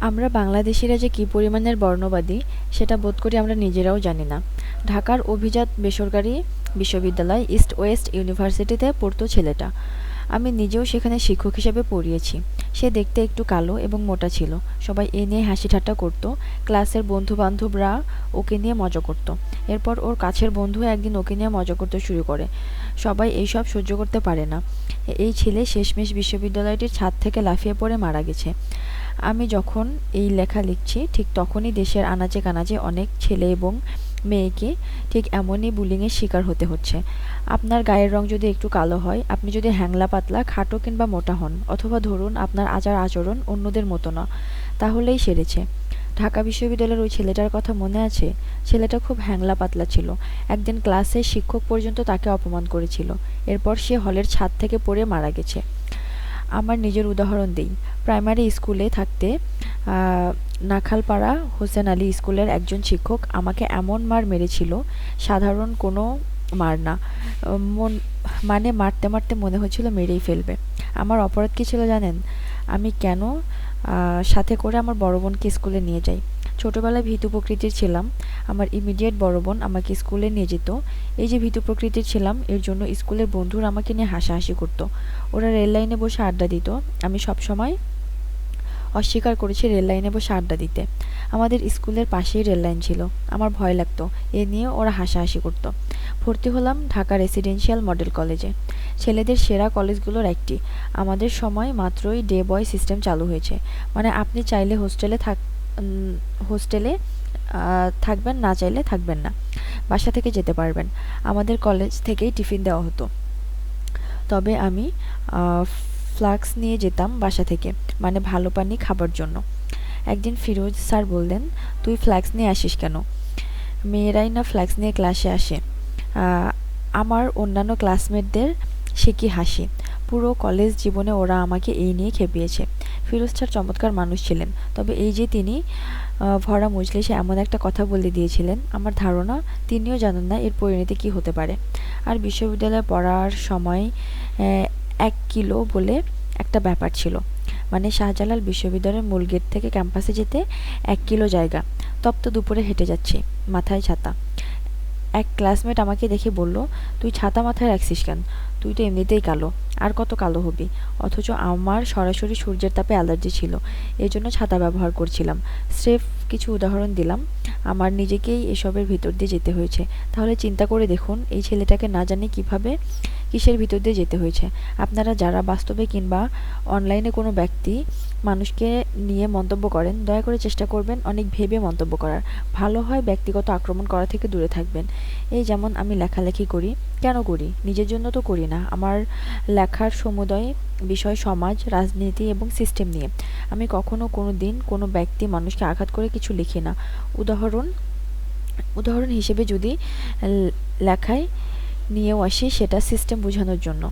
আমরা বাংলাদেশিরা যে কী পরিমাণের বর্ণবাদী, সেটা বোধ করি আমরা নিজেরাও জানি না। ঢাকার অভিজাত বেসরকারি বিশ্ববিদ্যালয় ইস্ট ওয়েস্ট ইউনিভার্সিটিতে পড়তো ছেলেটা। আমি নিজেও সেখানে শিক্ষক হিসেবে পড়িয়েছি। সে দেখতে একটু কালো এবং মোটা ছিল। সবাই এ নিয়ে হাসি ঠাট্টা করতো। ক্লাসের বন্ধু বান্ধবরা ওকে নিয়ে মজা করতো। এরপর ওর কাছের বন্ধু একদিন ওকে নিয়ে মজা করতে শুরু করে। সবাই এইসব সহ্য করতে পারে না। এই ছেলে শেষমেশ বিশ্ববিদ্যালয়টির ছাদ থেকে লাফিয়ে পড়ে মারা গেছে। আমি যখন এই লেখা লিখছি, ঠিক তখনই দেশের আনাচে কানাচে অনেক ছেলে এবং মেয়েকে ঠিক এমনই বুলিংয়ের শিকার হতে হচ্ছে। আপনার গায়ের রং যদি একটু কালো হয়, আপনি যদি হ্যাংলা পাতলা, খাটো কিংবা মোটা হন, অথবা ধরুন আপনার আচার আচরণ অন্যদের মতো না, তাহলেই সেরেছে। ঢাকা বিশ্ববিদ্যালয়ের ওই ছেলেটার কথা মনে আছে? ছেলেটা খুব হ্যাংলা পাতলা ছিল। একদিন ক্লাসে শিক্ষক পর্যন্ত তাকে অপমান করেছিল। এরপর সে হলের ছাদ থেকে পড়ে মারা গেছে। আমার নিজের উদাহরণ দিই। প্রাইমারি স্কুলে থাকতে নাখালপাড়া হোসেন আলী স্কুলের একজন শিক্ষক আমাকে এমন মার মেরেছিল, সাধারণ কোনো মার না। মন মানে মারতে মারতে মনে হচ্ছিল মেরেই ফেলবে। আমার অপরাধ কী ছিল জানেন? আমি কেন সাথে করে আমার বড় বোনকে স্কুলে নিয়ে যাই? ছোটোবেলায় ভীতু প্রকৃতির ছিলাম। আমার ইমিডিয়েট বড় বোন আমাকে স্কুলে নিয়ে যেত। এই যে ভীতু প্রকৃতির ছিলাম, এর জন্য স্কুলের বন্ধুরা আমাকে নিয়ে হাসাহাসি করতো। ওরা রেল লাইনে বসে আড্ডা দিত। আমি সব সময় অস্বীকার করেছি রেল লাইনে বসে আড্ডা দিতে। আমাদের স্কুলের পাশেই রেল লাইন ছিল। আমার ভয় লাগতো। এ নিয়ে ওরা হাসাহাসি করতো। ভর্তি হলাম ঢাকা রেসিডেন্সিয়াল মডেল কলেজে। ছেলেদের সেরা কলেজগুলোর একটি। আমাদের সময় মাত্রই ডে বয় সিস্টেম চালু হয়েছে। মানে আপনি চাইলে হোস্টেলে থাক হোস্টেলে থাকবেন, না চাইলে থাকবেন না। বাসা থেকে যেতে পারবেন। আমাদের কলেজ থেকেই টিফিন দেওয়া হতো। তবে আমি ফ্লাক্স নিয়ে যেতাম বাসা থেকে মানে ভালো পানি খাবার জন্য। একদিন ফিরোজ স্যার বললেন, তুই ফ্ল্যাক্স নিয়ে আসিস কেন? মেয়েরাই না ফ্ল্যাক্স নিয়ে ক্লাসে আসে। আমার অন্যান্য ক্লাসমেটদের সে কি হাসি। পুরো কলেজ জীবনে ওরা আমাকে এই নিয়ে খেপিয়েছে। ফিরোজ স্যার চমৎকার মানুষ ছিলেন, তবে এই যে তিনি ভরা মজলিসে এমন একটা কথা বলে দিয়েছিলেন, আমার ধারণা তিনিও জানেন না এর পরিণতি কী হতে পারে। আর বিশ্ববিদ্যালয়ে পড়ার সময় এক কিলো বলে একটা ব্যাপার ছিল। মানে শাহজালাল বিশ্ববিদ্যালয়ের মূল গেট থেকে ক্যাম্পাসে যেতে এক কিলো জায়গা। তপ্ত দুপুরে হেঁটে যাচ্ছে, মাথায় ছাতা। এক ক্লাসমেট আমাকে দেখে বলল, তুই ছাতা মাথায় রাখছিস কেন? তুই তো এমনিতেই কালো। আর কত কালো হবি? অথচ আমার সরাসরি সূর্যের তাপে অ্যালার্জি ছিল এই জন্য ছাতা ব্যবহার করছিলাম। স্রেফ কিছু উদাহরণ দিলাম। আমার নিজেকেই এসবের ভিতর দিয়ে যেতে হয়েছে। তাহলে চিন্তা করে দেখুন, এই ছেলেটাকে না জানি কীভাবে কিসের ভিতর দিয়ে যেতে হয়েছে। আপনারা যারা বাস্তবে কিংবা অনলাইনে কোনো ব্যক্তি মানুষকে নিয়ে মন্তব্য করেন, দয়া করে চেষ্টা করবেন অনেক ভেবে মন্তব্য করার। ভালো হয় ব্যক্তিগত আক্রমণ করা থেকে দূরে থাকবেন। এই যেমন আমি লেখালেখি করি, কেন করি? নিজের জন্য তো করি না। আমার লেখার সমুদয় বিষয় সমাজ, রাজনীতি এবং সিস্টেম নিয়ে। আমি কখনো কোনো দিন কোনো ব্যক্তি মানুষকে আঘাত করে কিছু লিখি না। উদাহরণ উদাহরণ হিসেবে যদি লেখায় নিয়েও আসি সেটা সিস্টেম বোঝানোর জন্য।